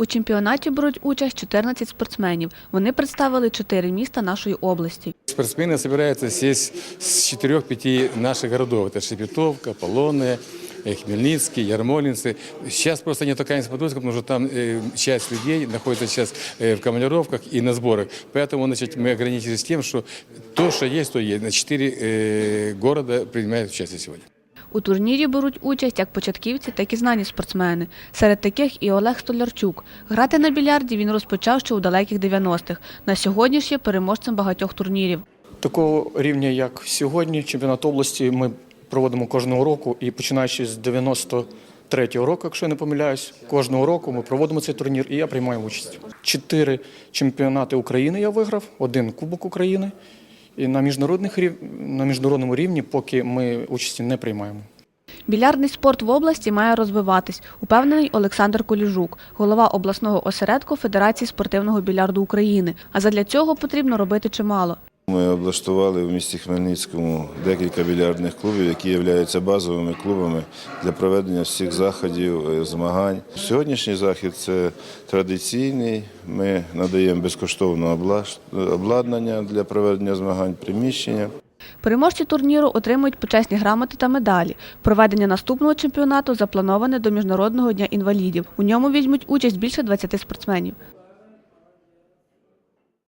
У чемпіонаті беруть участь 14 спортсменів. Вони представили чотири міста нашої області. Спортсмены собираются здесь с 4-5 наших городов. Это Шепетовка, Полонная, э, Хмельницкий, Ярмолинцы. Сейчас просто нет такая инспектура, потому что там э, часть людей находится сейчас э, в командировках и на сборах. Поэтому значит, мы ограничились тем, что то, что есть, то есть. На 4 э, города принимают участие сегодня. У турнірі беруть участь як початківці, так і знані спортсмени. Серед таких і Олег Столярчук. Грати на більярді він розпочав ще у далеких 90-х. На сьогодні ж є переможцем багатьох турнірів. Такого рівня, як сьогодні, чемпіонат області ми проводимо кожного року і починаючи з 93-го року, якщо я не помиляюсь, кожного року ми проводимо цей турнір і я приймаю участь. Чотири чемпіонати України я виграв, один Кубок України. І на, міжнародних на міжнародному рівні поки ми участі не приймаємо. Білярдний спорт в області має розвиватись, упевнений Олександр Коліжук, голова обласного осередку Федерації спортивного більярду України. А задля цього потрібно робити чимало. Ми облаштували в місті Хмельницькому декілька більярдних клубів, які являються базовими клубами для проведення всіх заходів, е, змагань. Сьогоднішній захід це традиційний. Ми надаємо безкоштовне обладнання для проведення змагань, приміщення. Переможці турніру отримують почесні грамоти та медалі. Проведення наступного чемпіонату заплановане до Міжнародного дня інвалідів. У ньому візьмуть участь більше 20 спортсменів.